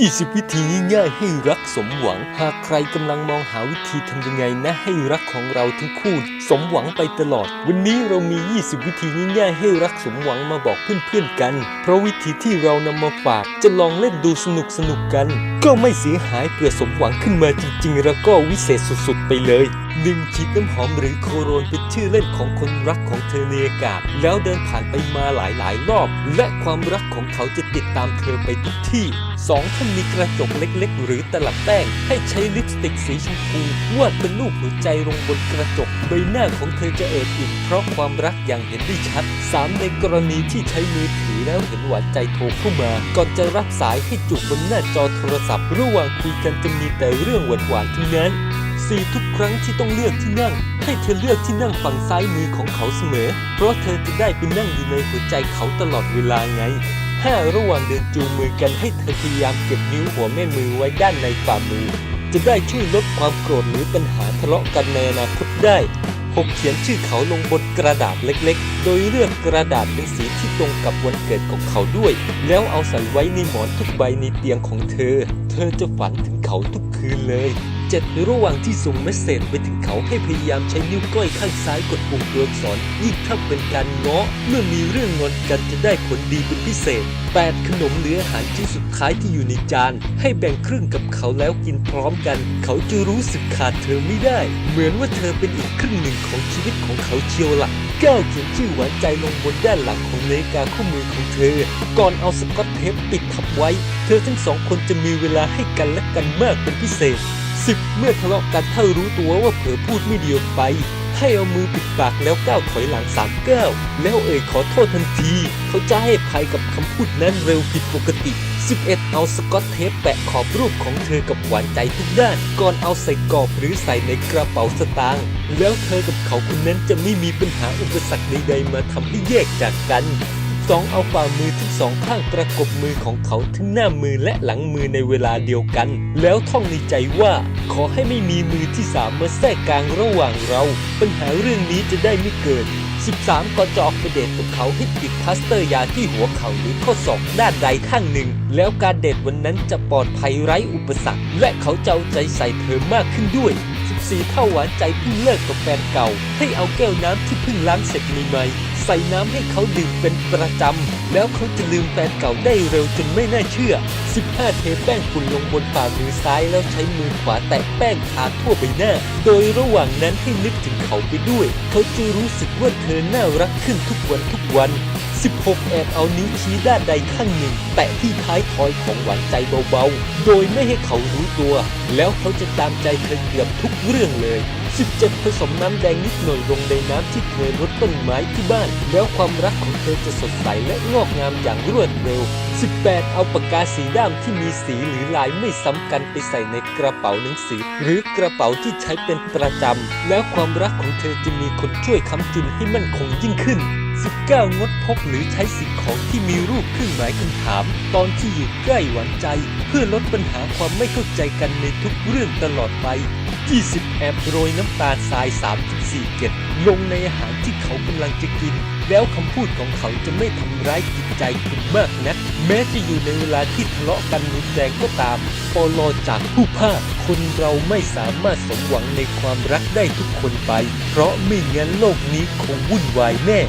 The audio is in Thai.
20 วิธีง่ายๆให้รักสมหวัง หากใครกำลังมองหาวิธีทำยังไงนะ ให้รักของเราทั้งคู่ สมหวังไปตลอด วันนี้เรามี 20 วิธีง่ายๆให้รักสมหวังมาบอกเพื่อนๆกัน เพราะวิธีที่เรานำมาฝากจะลองเล่นดูสนุกๆกัน ก็ไม่เสียหายเผื่อสมหวังขึ้นมาจริงๆ แล้วก็วิเศษสุดๆไปเลยหนึ่งฉีดน้ำหอมหรือโคโรนเป็นชื่อเล่นของคนรักของเธอในอากาศ แล้วเดินผ่านไปมาหลายๆรอบ และความรักของเขาจะติดตามเธอไปทุกที่ 2. ถ้ามีกระจกเล็กๆ หรือตลับแป้ง ให้ใช้ลิปสติกสีชมพูวาดเป็นรูปหัวใจลงบนกระจก ใบหน้าของเธอจะเอิบอิ่มเพราะความรักอย่างเห็นได้ชัด 3. ในกรณีที่ใช้มือถือแล้วเห็นหวานใจโทรเข้ามา ก่อนจะรับสายให้จูบบนหน้าจอโทรศัพท์ ระหว่างคุยกันจะมีแต่เรื่องหวานๆทั้งนั้นีทุกครั้งที่ต้องเลือกที่นั่ง ให้เธอเลือกที่นั่งฝั่งซ้ายมือของเขาเสมอ เพราะเธอจะได้ไปนั่งอยู่ในหัวใจเขาตลอดเวลาไงห้าระหว่างเดินจูงมือกันให้เธอพยายามเก็บนิ้วหัวแม่มือไว้ด้านในฝ่ามือ จะได้ช่วยลดความโกรธหรือปัญหาทะเลาะกันในอนาคตได้ 6. เขียนชื่อเขาลงบนกระดาษเล็กๆ โดยเลือกกระดาษเป็นสีที่ตรงกับวันเกิดของเขาด้วย แล้วเอาใส่ไว้ในหมอนทุกใบในเตียงของเธอ เธอจะฝันถึงเขาทุกคืนเลย 7. ระหว่างที่ส่งเมสเซจไปถึงเขาให้พยายามใช้นิ้วก้อยข้างซ้ายกดปุ่มตัวอักษรยิ่งถ้าเป็นการง้อเมื่อมีเรื่องงอนกันจะได้ผลดีเป็นพิเศษ 8. ขนมหรืออาหารชิ้นสุดท้ายที่อยู่ในจาน ให้แบ่งครึ่งกับเขาแล้วกินพร้อมกัน เขาจะรู้สึกขาดเธอไม่ได้ เหมือนว่าเธอเป็นอีกครึ่งหนึ่งของชีวิตของเขาเชียวละ่ะ 9. เขียนชื่อหวานใจลงบนด้านหลังของนาฬิกาข้อมือของเธอ ก่อนเอาสกอตเทปปิดทับไว้ เธอทั้งสองคนจะมีเวลาให้กันและกันมากเป็นพิเศษ 10. เมื่อทะเลาะกันถ้ารู้ตัวว่าเผลอพูดไม่ดีออกไป ให้เอามือปิดปากแล้วก้าวถอยหลังสามก้าวแล้วเอ่ยขอโทษทันที เขาจะให้ภัยกับคำพูดนั้นเร็วผิดปกติ 11. เอาสกอตเทปแปะขอบรูปของเธอกับหวานใจทุกด้าน ก่อนเอาใส่กรอบหรือใส่ในกระเป๋าสตางค์แล้วเธอกับเขาคนนั้นจะไม่มีปัญหาอุปสรรคใดๆมาทำให้แยกจากกัน สองเอาฝ่ามือทั้งสองข้างประกบมือของเขาทั้งหน้ามือและหลังมือในเวลาเดียวกัน แล้วท่องในใจว่า ขอให้ไม่มีมือที่สามมาแทรกกลางระหว่างเรา ปัญหาเรื่องนี้จะได้ไม่เกิด 13ก่อนจะออกไปเดทกับเขาให้ติดพลาสเตอร์ยาที่หัวเข่าหรือข้อศอกด้านใดข้างหนึ่ง แล้วการเดทวันนั้นจะปลอดภัยไร้อุปสรรค และเขาจะเอาใจใส่เธอมากขึ้นด้วย14เท่าหวานใจเพิ่งเลิกกับแฟนเก่า ให้เอาแก้วน้ำที่เพิ่งล้างเสร็จใหม่ๆ ใส่น้ำให้เขาดื่มเป็นประจำ แล้วเขาจะลืมแฟนเก่าได้เร็วจนไม่น่าเชื่อ 15 เทแป้งฝุ่นลงบนฝ่ามือซ้ายแล้วใช้มือขวาแตะแป้งทาทั่วใบหน้า โดยระหว่างนั้นให้นึกถึงเขาไปด้วย เขาจะรู้สึกว่าเธอน่ารักขึ้นทุกวันทุกวัน 16 แอบเอานิ้วชี้ด้านใดข้างหนึ่ง แตะที่ท้ายทอยของหวานใจเบาๆ โดยไม่ให้เขารู้ตัว แล้วเขาจะตามใจเธอเกือบทุกเรื่องเลย 17 ผสมน้ำแดงนิดหน่อยลงในน้ำที่เธอรดต้นไม้ที่บ้าน แล้วความรักของเธอจะสดใสและงอกงามอย่างรวดเร็ว 18 เอาปากกาสีด้ามที่มีสีหรือลายไม่ซ้ำกันไปใส่ในกระเป๋าหนังสือ หรือกระเป๋าที่ใช้เป็นประจำ แล้วความรักของเธอจะมีคนช่วยค้ำจุนให้มั่นคงยิ่งขึ้น 19 งดพกหรือใช้สิ่งของที่มีรูปเครื่องหมายคำถาม ตอนที่อยู่ใกล้หวานใจ เพื่อลดปัญหาความไม่เข้าใจกันในทุกเรื่องตลอดไป 20 แอบโรยน้ำตาลทราย 3-4 เกล็ดลงในอาหารที่เขากำลังจะกิน แล้วคำพูดของเขาจะไม่ทำร้ายจิตใจคุณมากนัก แม้จะอยู่ในเวลาที่ทะเลาะกันรุนแรงก็ตามปลอจากผู้ภาคคนเราไม่สามารถสมหวังในความรักได้ทุกคนไป เพราะไม่งั้นโลกนี้คงวุ่นวายแน่